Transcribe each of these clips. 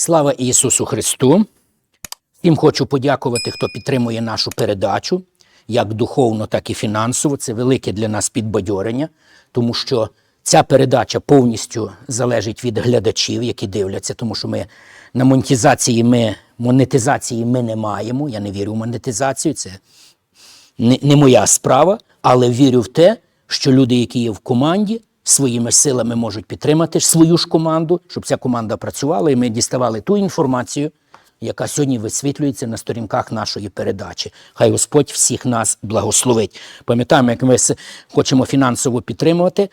Слава Ісусу Христу! Всім хочу подякувати, хто підтримує нашу передачу, як духовно, так і фінансово. Це велике для нас підбадьорення, тому що ця передача повністю залежить від глядачів, які дивляться, тому що ми на монетизації ми, монетизації ми не маємо. Я не вірю в монетизацію. Це не, не моя справа, але вірю в те, що люди, які є в команді, своїми силами можуть підтримати свою ж команду, щоб ця команда працювала, і ми діставали ту інформацію, яка сьогодні висвітлюється на сторінках нашої передачі. Хай Господь всіх нас благословить. Пам'ятаємо, як ми хочемо фінансово підтримувати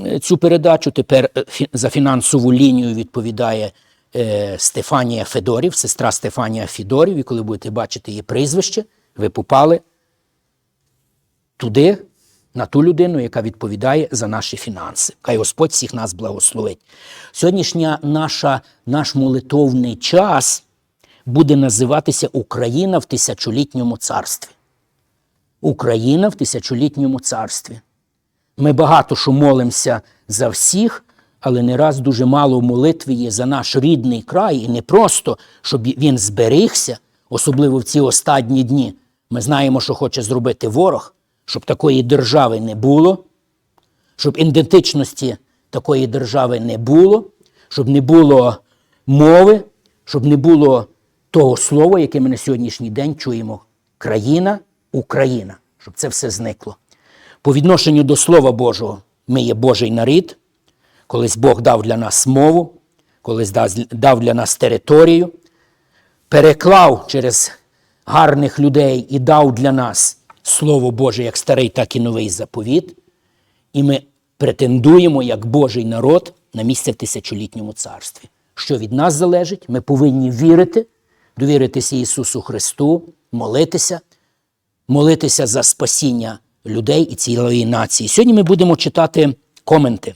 е, цю передачу. Тепер е, за фінансову лінію відповідає е, Стефанія Федорів, сестра Стефанія Федорів. І коли будете бачити її прізвище, ви попали туди, на ту людину, яка відповідає за наші фінанси. Хай Господь всіх нас благословить. Сьогоднішня наша, наш молитовний час буде називатися Україна в тисячолітньому царстві. Україна в тисячолітньому царстві. Ми багато що молимося за всіх, але не раз дуже мало в молитві є за наш рідний край, і не просто, щоб він зберігся, особливо в ці останні дні. Ми знаємо, що хоче зробити ворог, щоб такої держави не було, щоб ідентичності такої держави не було, щоб не було мови, щоб не було того слова, яке ми на сьогоднішній день чуємо. Країна, Україна, щоб це все зникло. По відношенню до Слова Божого ми є Божий нарід, колись Бог дав для нас мову, колись дав для нас територію, переклав через гарних людей і дав для нас Слово Боже як старий, так і новий заповіт. І ми претендуємо як Божий народ на місце в тисячолітньому царстві. Що від нас залежить, ми повинні вірити, довіритися Ісусу Христу, молитися, молитися за спасіння людей і цілої нації. Сьогодні ми будемо читати коменти.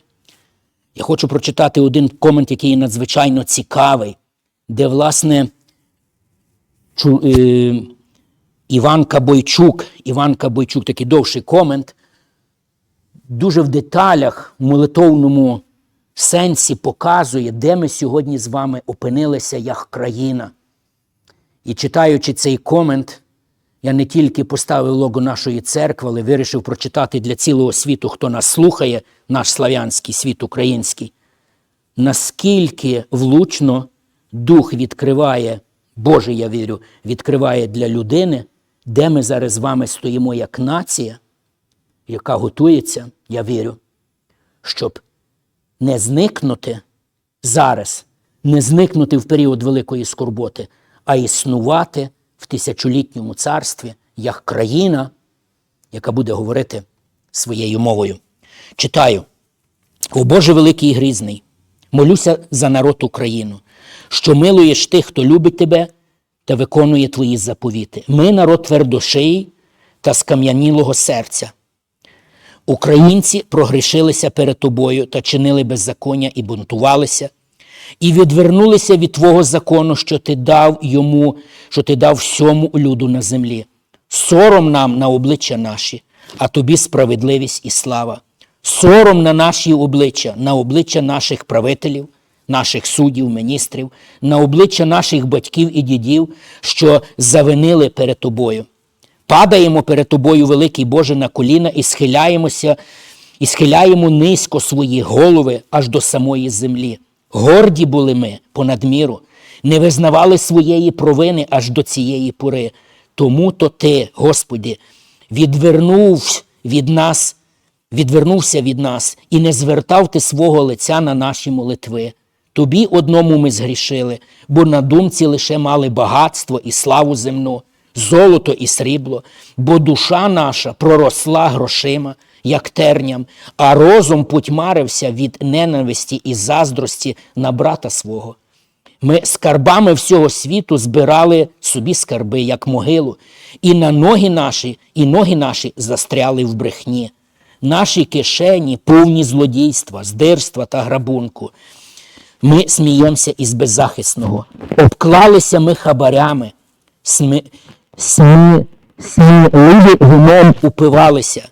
Я хочу прочитати один комент, який є надзвичайно цікавий, де, власне, чу, е, Іванка Бойчук, Іванка Бойчук, такий довший комент, дуже в деталях, в молитовному сенсі показує, де ми сьогодні з вами опинилися як країна. І читаючи цей комент, я не тільки поставив лого нашої церкви, але вирішив прочитати для цілого світу, хто нас слухає, наш слав'янський світ український, наскільки влучно Дух відкриває, Боже, я вірю, відкриває для людини, де ми зараз з вами стоїмо як нація, яка готується, я вірю, щоб не зникнути зараз, не зникнути в період великої скорботи, а існувати в тисячолітньому царстві як країна, яка буде говорити своєю мовою. Читаю. О Боже великий і грізний, молюся за народ Україну, що милуєш тих, хто любить тебе та виконує твої заповіти. Ми народ твердошиї та скам'янілого серця. Українці прогрішилися перед тобою та чинили беззаконня і бунтувалися, і відвернулися від Твого закону, що ти дав йому, що ти дав всьому люду на землі. Сором нам на обличчя наші, а тобі справедливість і слава. Сором на наші обличчя, на обличчя наших правителів, наших суддів, міністрів, на обличчя наших батьків і дідів, що завинили перед тобою. Падаємо перед тобою, великий Боже, на коліна і схиляємося, і схиляємо низько свої голови аж до самої землі. Горді були ми понад міру, не визнавали своєї провини аж до цієї пори. Тому то ти, Господи, відвернув від нас, відвернувся від нас і не звертав ти свого лиця на наші молитви. Тобі одному ми згрішили, бо на думці лише мали багатство і славу земну, золото і срібло, бо душа наша проросла грошима, як терням, а розум потьмарився від ненависті і заздрості на брата свого. Ми скарбами всього світу збирали собі скарби, як могилу, і на ноги наші, і ноги наші застряли в брехні. Наші кишені повні злодійства, здирства та грабунку. Ми сміємося із беззахисного. Обклалися ми хабарями, смі... смі... сміливі гумом упивалися.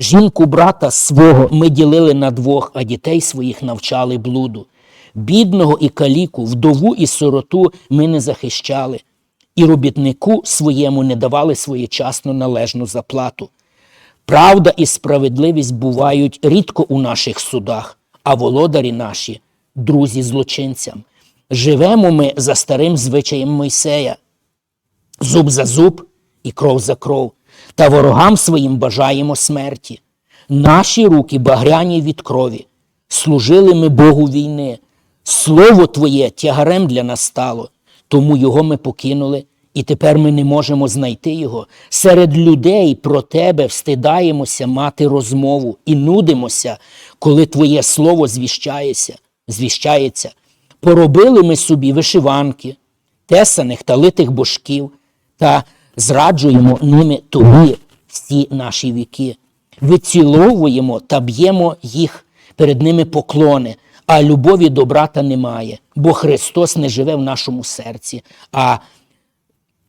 Жінку брата свого ми ділили на двох, а дітей своїх навчали блуду. бідного і каліку, вдову і сироту ми не захищали, і робітнику своєму не давали своєчасно належну заплату. Правда і справедливість бувають рідко у наших судах, а володарі наші друзі злочинцям. Живемо ми за старим звичаєм Мойсея, зуб за зуб і кров за кров, та ворогам своїм бажаємо смерті. Наші руки багряні від крові, служили ми Богу війни. Слово Твоє тягарем для нас стало, тому його ми покинули, і тепер ми не можемо знайти його. Серед людей про тебе встидаємося мати розмову і нудимося, коли Твоє слово звіщається. Звіщається. Поробили ми собі вишиванки, тесаних та литих божків, та зраджуємо ними тобі всі наші віки. Виціловуємо та б'ємо їх перед ними поклони, а любові до брата немає, бо Христос не живе в нашому серці, а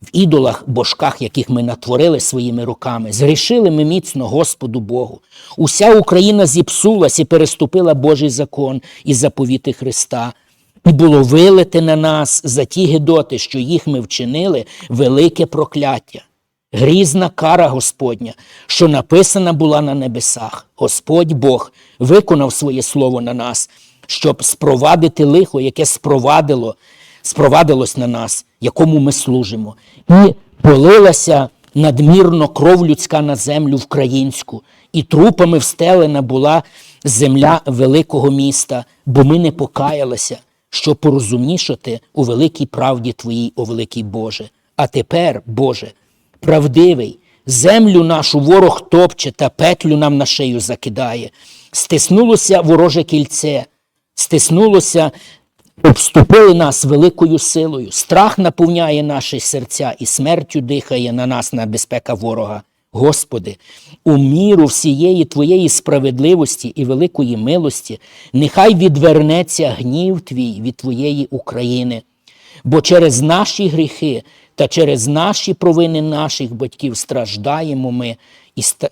в ідолах, божках, яких ми натворили своїми руками. Зрішили ми міцно Господу Богу. Уся Україна зіпсулась і переступила Божий закон і заповіти Христа. І було вилите на нас за ті гидоти, що їх ми вчинили, велике прокляття. Грізна кара Господня, що написана була на небесах. Господь Бог виконав своє слово на нас, щоб спровадити лихо, яке спровадило, спровадилось на нас, якому ми служимо. І полилася надмірно кров людська на землю українську, і трупами встелена була земля великого міста, бо ми не покаялися, щоб порозумнішати у великій правді Твоїй, о великий Боже. А тепер, Боже, правдивий, землю нашу ворог топче та петлю нам на шию закидає. Стиснулося вороже кільце, стиснулося, обступили нас великою силою. Страх наповняє наші серця і смертю дихає на нас на безпека ворога. Господи, у міру всієї Твоєї справедливості і великої милості, нехай відвернеться гнів Твій від Твоєї України. Бо через наші гріхи та через наші провини наших батьків страждаємо ми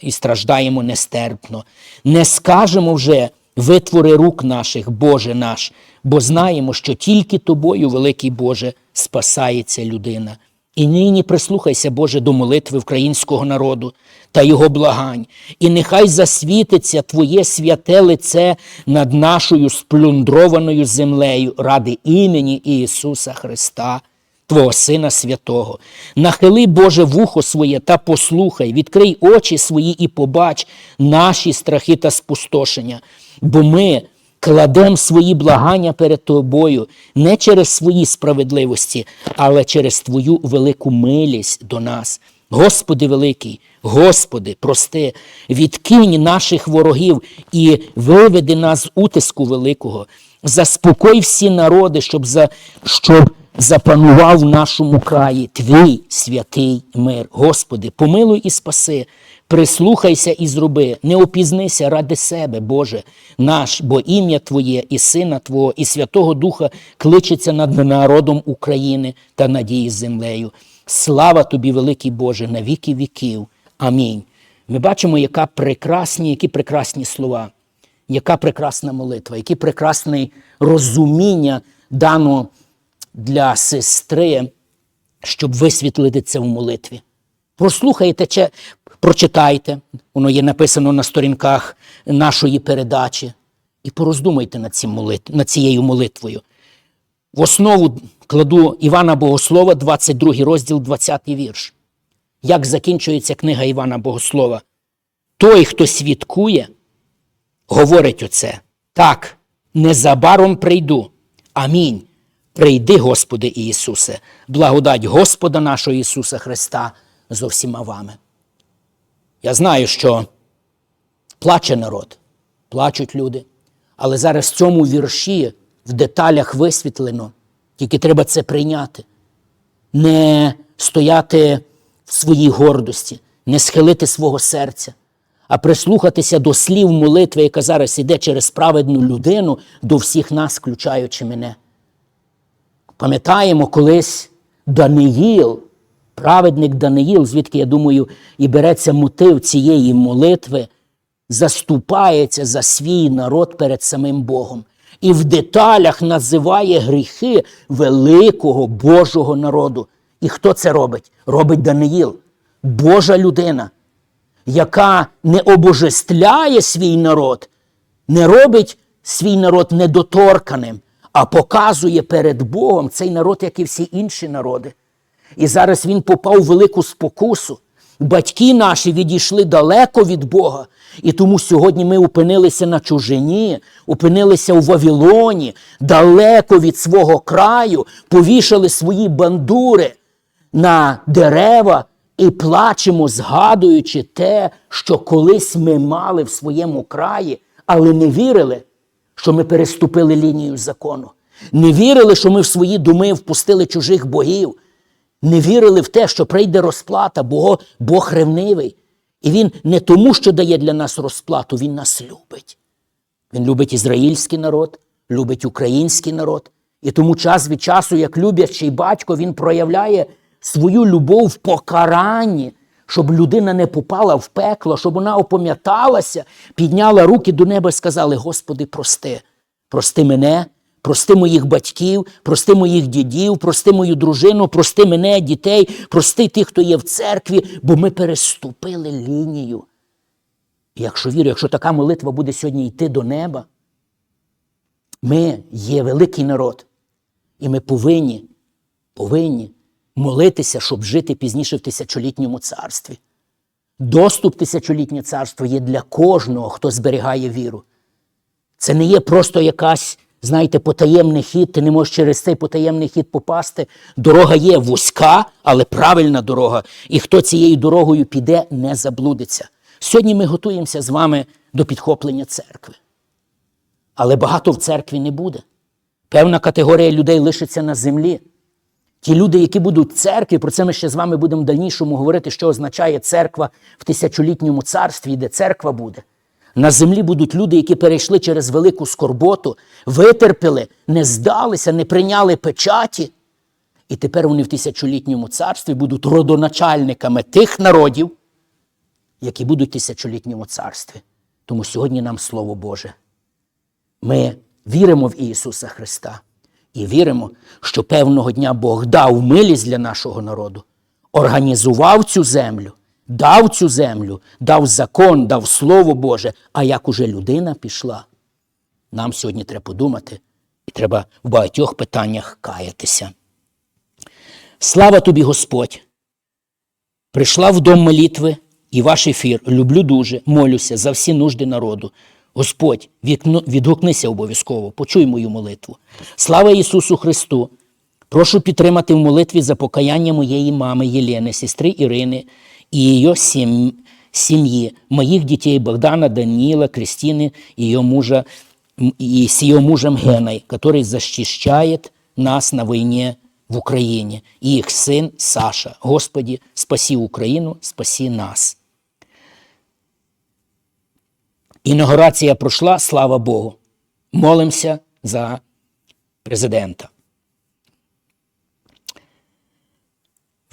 і, страждаємо нестерпно. Не скажемо вже витвори рук наших, Боже наш, бо знаємо, що тільки Тобою, великий Боже, спасається людина. І нині прислухайся, Боже, до молитви українського народу та його благань, і нехай засвітиться Твоє святе лице над нашою сплюндрованою землею ради імені Ісуса Христа, Твого Сина Святого. Нахили, Боже, вухо своє та послухай, відкрий очі свої і побач наші страхи та спустошення, бо ми кладемо свої благання перед тобою не через свої справедливості, але через Твою велику милість до нас. Господи великий, Господи, прости, відкинь наших ворогів і виведи нас з утиску великого. Заспокой всі народи, щоб, за, щоб запанував в нашому краї Твій святий мир. Господи, помилуй і спаси, прислухайся і зроби, не опізнися ради себе, Боже наш, бо ім'я Твоє і Сина Твого, і Святого Духа кличеться над народом України та над її землею. Слава тобі, великий Боже, на віки віків. Амінь. Ми бачимо, яка прекрасні, які прекрасні слова, яка прекрасна молитва, які прекрасне розуміння дано для сестри, щоб висвітлити це в молитві. Прослухайте, чи прочитайте, воно є написано на сторінках нашої передачі, і пороздумайте над, цим молит... над цією молитвою. В основу кладу Івана Богослова, 22 розділ, 20 вірш. Як закінчується книга Івана Богослова? Той, хто свідкує, говорить оце. Так, незабаром прийду. Амінь. Прийди, Господи Ісусе, благодать Господа нашого Ісуса Христа зо всіма вами. Я знаю, що плаче народ, плачуть люди, але зараз в цьому вірші в деталях висвітлено, тільки треба це прийняти, не стояти в своїй гордості, не схилити свого серця, а прислухатися до слів молитви, яка зараз іде через праведну людину до всіх нас, включаючи мене. Пам'ятаємо колись Даниїл, праведник Даниїл, звідки, я думаю, і береться мотив цієї молитви, заступається за свій народ перед самим Богом. і в деталях називає гріхи великого Божого народу. І хто це робить? Робить Даниїл, Божа людина, яка не обожествляє свій народ, не робить свій народ недоторканим, а показує перед Богом цей народ, як і всі інші народи. І зараз він попав в велику спокусу. Батьки наші відійшли далеко від Бога. І тому сьогодні ми опинилися на чужині, опинилися у Вавилоні, далеко від свого краю, повішали свої бандури на дерева і плачемо, згадуючи те, що колись ми мали в своєму краї, але не вірили, що ми переступили лінію закону. Не вірили, що ми в свої думи впустили чужих богів. Не вірили в те, що прийде розплата, бо Бог ревнивий. І Він не тому, що дає для нас розплату, Він нас любить. Він любить ізраїльський народ, любить український народ. І тому час від часу, як люблячий батько, він проявляє свою любов в покаранні, щоб людина не попала в пекло, щоб вона опам'яталася, підняла руки до неба і сказали: Господи, прости, прости мене, прости моїх батьків, прости моїх дідів, прости мою дружину, прости мене, дітей, прости тих, хто є в церкві, бо ми переступили лінію. І якщо вірю, якщо така молитва буде сьогодні йти до неба, ми є великий народ, і ми повинні, повинні молитися, щоб жити пізніше в тисячолітньому царстві. Доступ тисячолітнє царство є для кожного, хто зберігає віру. Це не є просто якась, знаєте, потаємний хід, ти не можеш через цей потаємний хід попасти. Дорога є вузька, але правильна дорога. І хто цією дорогою піде, не заблудиться. Сьогодні ми готуємося з вами до підхоплення церкви. Але багато в церкві не буде. Певна категорія людей лишиться на землі. Ті люди, які будуть в церкві, про це ми ще з вами будемо в дальнішому говорити, що означає церква в тисячолітньому царстві, де церква буде. На землі будуть люди, які перейшли через велику скорботу, витерпіли, не здалися, не прийняли печаті. І тепер вони в тисячолітньому царстві будуть родоначальниками тих народів, які будуть в тисячолітньому царстві. Тому сьогодні нам Слово Боже. Ми віримо в Ісуса Христа і віримо, що певного дня Бог дав милість для нашого народу, організував цю землю, дав цю землю, дав закон, дав Слово Боже. А як уже людина пішла, нам сьогодні треба подумати, і треба в багатьох питаннях каятися. Слава тобі, Господь! Прийшла в дом молитви і ваш ефір. Люблю дуже, молюся за всі нужди народу. Господь, вікно- відгукнися обов'язково, почуй мою молитву. Слава Ісусу Христу! Прошу підтримати в молитві за покаяння моєї мами Єлени, сестри Ірини і її сім- сім'ї, моїх дітей Богдана, Даніла, Кристины и ее мужа, м, и с мужем Геной, который защищает нас на войне в Україні, і їх син Саша. Господі, спаси Україну, спаси нас. Інаугурація пройшла, слава Богу. Молимося за президента.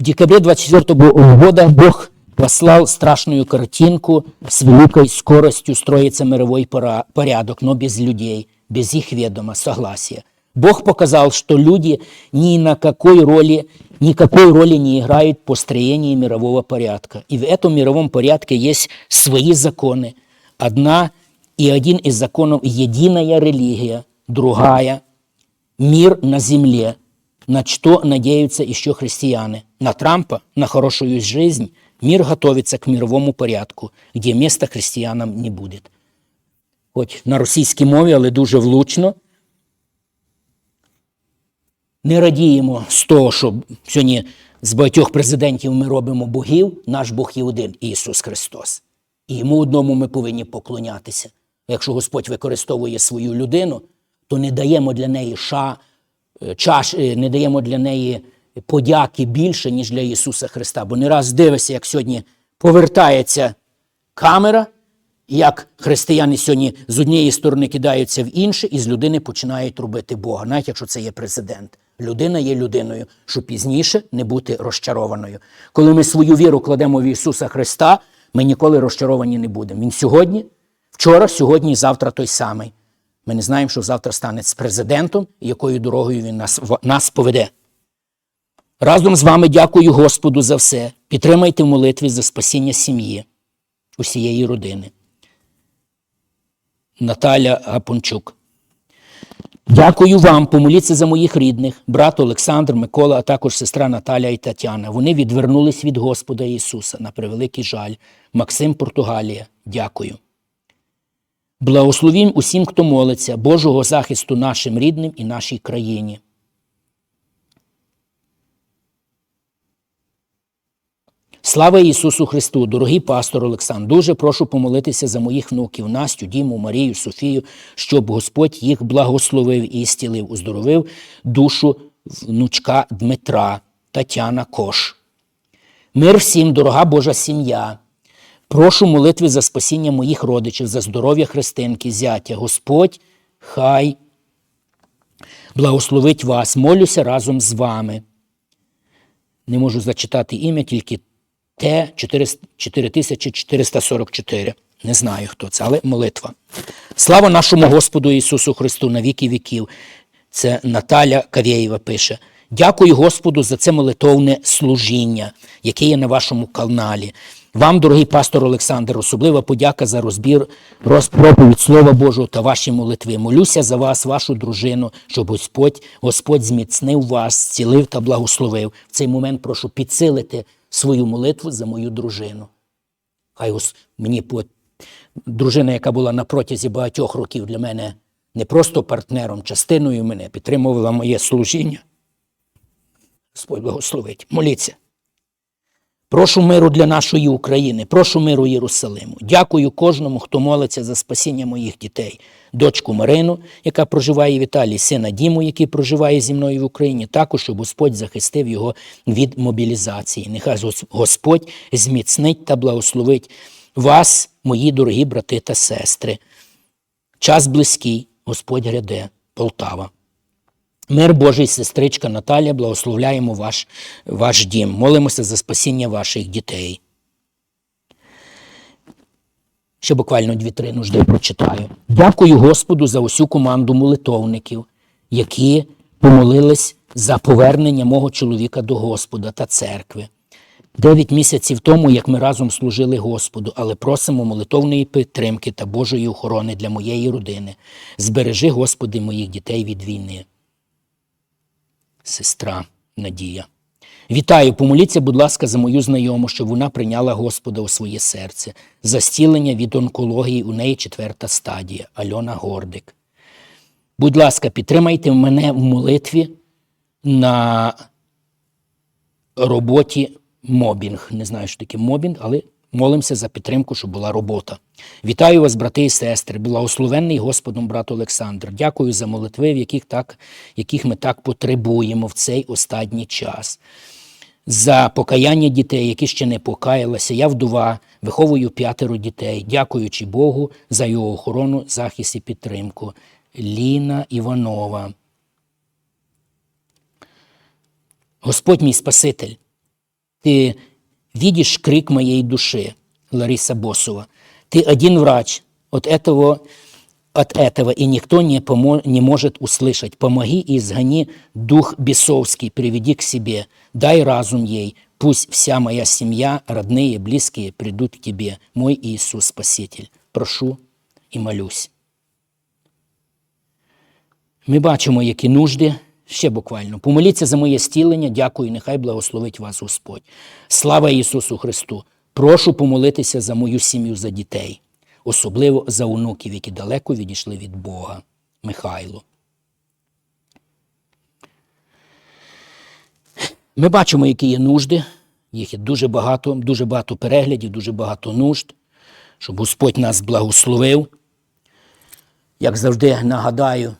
В декабре 24 года Бог послал страшную картинку с великой скоростью строится мировой порядок, но без людей, без их ведома, согласия. Бог показал, что люди ни на какой роли, никакой роли не играют в построении мирового порядка. И в этом мировом порядке есть свои законы. Одна и один из законов – единая религия, другая – мир на земле, на что надеются еще христиане. На Трампа, на хорошую жизнь мир готовится к мировому порядку, где места християнам не будет. Хоч на російській мові, але дуже влучно. Не радіємо з того, що сьогодні з багатьох президентів ми робимо богів. Наш Бог є один Ісус Христос. І йому одному ми повинні поклонятися. Якщо Господь використовує свою людину, то не даємо для неї ша, е, чаш, е, не даємо для неї подяки більше, ніж для Ісуса Христа. Бо не раз дивишся, як сьогодні повертається камера, як християни сьогодні з однієї сторони кидаються в інше, і з людини починають робити Бога, навіть якщо це є президент. Людина є людиною, щоб пізніше не бути розчарованою. Коли ми свою віру кладемо в Ісуса Христа, ми ніколи розчаровані не будемо. Він сьогодні, вчора, сьогодні і завтра той самий. Ми не знаємо, що завтра стане з президентом і якою дорогою він нас, нас поведе. Разом з вами дякую Господу за все. Підтримайте в молитві за спасіння сім'ї, усієї родини. Наталя Гапончук. Дякую вам, помоліться за моїх рідних, брат Олександр, Микола, а також сестра Наталя і Тетяна. Вони відвернулись від Господа Ісуса на превеликий жаль. Максим Португалія. Дякую. Благословім усім, хто молиться, Божого захисту нашим рідним і нашій країні. Слава Ісусу Христу, дорогий пастор Олександр, дуже прошу помолитися за моїх внуків Настю, Діму, Марію, Софію, щоб Господь їх благословив і зцілив, оздоровив душу внучка Дмитра, Тетяна Кош. Мир всім, дорога Божа сім'я. Прошу молитви за спасіння моїх родичів, за здоров'я Христинки, зятя. Господь, хай благословить вас. Молюся разом з вами. Не можу зачитати ім'я, тільки Т 4444. Не знаю, хто це, але молитва. Слава нашому Господу Ісусу Христу на віки віків. Це Наталя Кавєєва пише. Дякую Господу за це молитовне служіння, яке є на вашому каналі. Вам, дорогий пастор Олександр, особлива подяка за розбір, розпроповідь Слова Божого та ваші молитви. Молюся за вас, вашу дружину, щоб Господь, Господь зміцнив вас, зцілив та благословив. В цей момент прошу підсилити свою молитву за мою дружину. Хай мені дружина, яка була на протязі багатьох років для мене не просто партнером, частиною мене, підтримувала моє служіння. Господь благословить. Моліться. Прошу миру для нашої України, прошу миру Єрусалиму. Дякую кожному, хто молиться за спасіння моїх дітей. Дочку Марину, яка проживає в Італії, сина Діму, який проживає зі мною в Україні, також щоб Господь захистив його від мобілізації. Нехай Господь зміцнить та благословить вас, мої дорогі брати та сестри. Час близький, Господь гряде, Полтава. Мир Божий, сестричка Наталя, благословляємо ваш, ваш дім. Молимося за спасіння ваших дітей. Ще буквально дві-три нужди прочитаю. Дякую Господу за усю команду молитовників, які помолились за повернення мого чоловіка до Господа та церкви. Дев'ять місяців тому, як ми разом служили Господу, але просимо молитовної підтримки та Божої охорони для моєї родини. Збережи, Господи, моїх дітей від війни сестра Надія. Вітаю, помоліться, будь ласка, за мою знайому, щоб вона прийняла Господа у своє серце. За зцілення від онкології у неї четверта стадія Альона Гордик. Будь ласка, підтримайте мене в молитві на роботі мобінг. Не знаю, що таке мобінг, але молимося за підтримку, щоб була робота. Вітаю вас, брати і сестри, благословенний Господом брат Олександр. Дякую за молитви, в яких, так, яких ми так потребуємо в цей останній час. За покаяння дітей, які ще не покаялися. Я вдова, виховую п'ятеро дітей, дякуючи Богу за його охорону, захист і підтримку. Ліна Іванова. Господь мій Спаситель, ты видишь крик моей души, Лариса Босова. Ты один врач от этого, от этого, и никто не, помо- не может услышать. Помоги и изгони дух бесовский, приведи к себе. Дай разум ей. Пусть вся моя семья, родные, близкие придут к тебе, мой Иисус Спаситель. Прошу і молюсь. Ми бачимо, які нужди. Ще буквально. Помоліться за моє стілення. Дякую, нехай благословить вас Господь. Слава Ісусу Христу! Прошу помолитися за мою сім'ю, за дітей, особливо за онуків, які далеко відійшли від Бога. Михайло. Ми бачимо, які є нужди. Їх є дуже багато, дуже багато переглядів, дуже багато нужд, щоб Господь нас благословив. Як завжди нагадаю,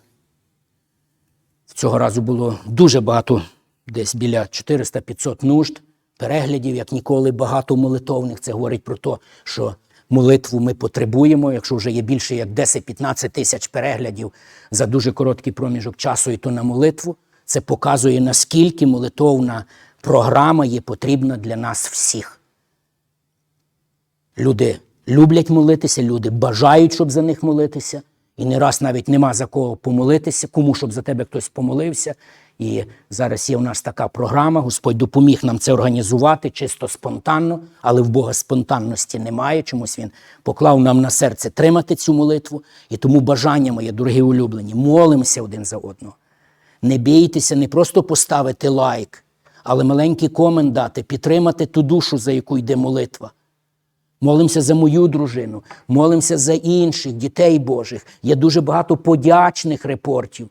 Цього разу було дуже багато, десь біля 400-500 нужд, переглядів, як ніколи, багато молитовних. Це говорить про те, що молитву ми потребуємо. Якщо вже є більше як 10-15 тисяч переглядів за дуже короткий проміжок часу, і то на молитву, це показує, наскільки молитовна програма є потрібна для нас всіх. Люди люблять молитися, люди бажають, щоб за них молитися. І не раз навіть нема за кого помолитися, кому щоб за тебе хтось помолився. І зараз є у нас така програма. Господь допоміг нам це організувати чисто спонтанно, але в Бога спонтанності немає. Чомусь він поклав нам на серце тримати цю молитву. І тому бажання моє, дорогі улюблені, молимося один за одного. Не бійтеся не просто поставити лайк, але маленький комент дати, підтримати ту душу, за яку йде молитва. Молимося за мою дружину, молимося за інших дітей Божих. Є дуже багато подячних репортів.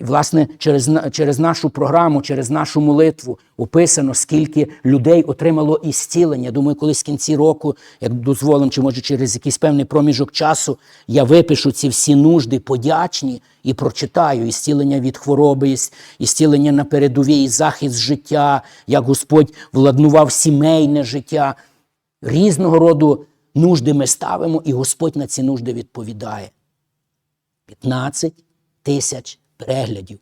І, власне, через, через нашу програму, через нашу молитву описано, скільки людей отримало ісцілення. Думаю, колись в кінці року, як дозволим, чи може через якийсь певний проміжок часу, я випишу ці всі нужди подячні і прочитаю ісцілення від хвороби, іс- ісцілення на передовій, захист життя, як Господь владнував сімейне життя. Різного роду нужди ми ставимо, і Господь на ці нужди відповідає. 15 тисяч переглядів.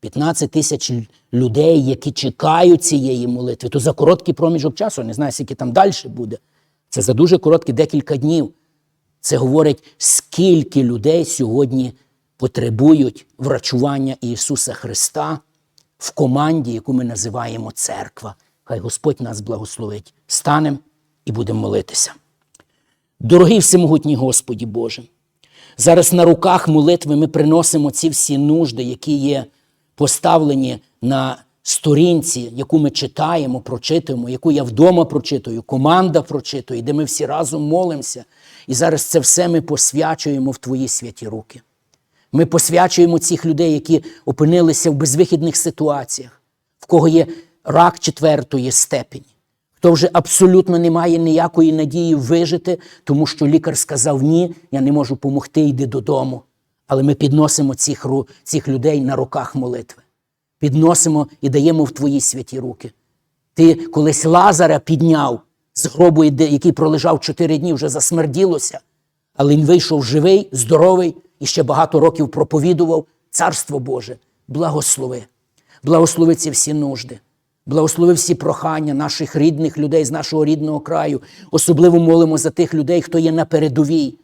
15 тисяч людей, які чекають цієї молитви, то за короткий проміжок часу, не знаю, скільки там далі буде. Це за дуже короткі декілька днів. Це говорить, скільки людей сьогодні потребують врачування Ісуса Христа в команді, яку ми називаємо церква. Хай Господь нас благословить. Станемо і будемо молитися. Дорогий всемогутній Господі Боже, зараз на руках молитви ми приносимо ці всі нужди, які є поставлені на сторінці, яку ми читаємо, прочитуємо, яку я вдома прочитую, команда прочитує, де ми всі разом молимося. І зараз це все ми посвячуємо в Твої святі руки. Ми посвячуємо цих людей, які опинилися в безвихідних ситуаціях, в кого є рак четвертої степені, хто вже абсолютно не має ніякої надії вижити, тому що лікар сказав ні, я не можу допомогти, йди додому. Але ми підносимо цих, цих людей на руках молитви. Підносимо і даємо в твої святі руки. Ти колись Лазаря підняв з гробу, який пролежав чотири дні, вже засмерділося, але він вийшов живий, здоровий і ще багато років проповідував Царство Боже. Благослови. Благослови ці всі нужди. Благослови всі прохання наших рідних людей з нашого рідного краю. Особливо молимо за тих людей, хто є на передовій,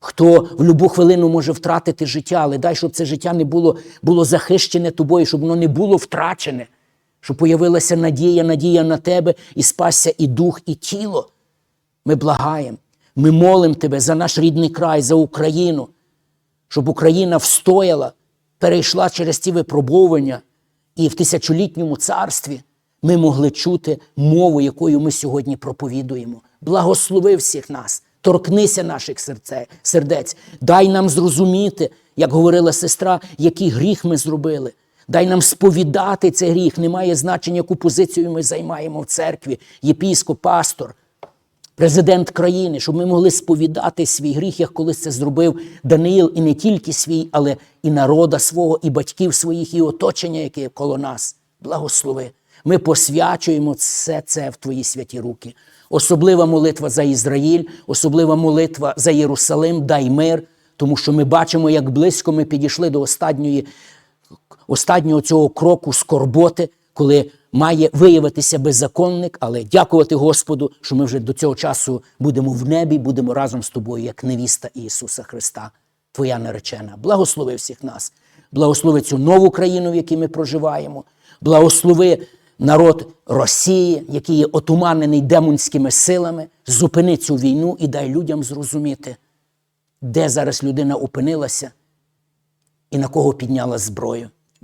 хто в будь-яку хвилину може втратити життя, але дай, щоб це життя не було, було захищене тобою, щоб воно не було втрачене, щоб появилася надія, надія на тебе і спасся і дух, і тіло. Ми благаємо, ми молимо тебе за наш рідний край, за Україну, щоб Україна встояла, перейшла через ці випробовування, і в тисячолітньому царстві ми могли чути мову, якою ми сьогодні проповідуємо. Благослови всіх нас, торкнися наших серце, сердець, дай нам зрозуміти, як говорила сестра, який гріх ми зробили. Дай нам сповідати цей гріх. Немає значення, яку позицію ми займаємо в церкві, єпіскоп, пастор президент країни, щоб ми могли сповідати свій гріх, як колись це зробив Даниїл, і не тільки свій, але і народа свого, і батьків своїх, і оточення, яке коло нас. Благослови. Ми посвячуємо все це в Твої святі руки. Особлива молитва за Ізраїль, особлива молитва за Єрусалим, дай мир, тому що ми бачимо, як близько ми підійшли до останньої останнього цього кроку скорботи, коли має виявитися беззаконник, але дякувати Господу, що ми вже до цього часу будемо в небі, будемо разом з тобою, як невіста Ісуса Христа, Твоя наречена. Благослови всіх нас, благослови цю нову країну, в якій ми проживаємо, благослови народ Росії, який є отуманений демонськими силами, зупини цю війну і дай людям зрозуміти, де зараз людина опинилася і на кого підняла зброю.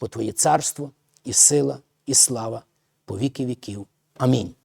бо Твоє царство і сила, і слава по віки віків. Амінь.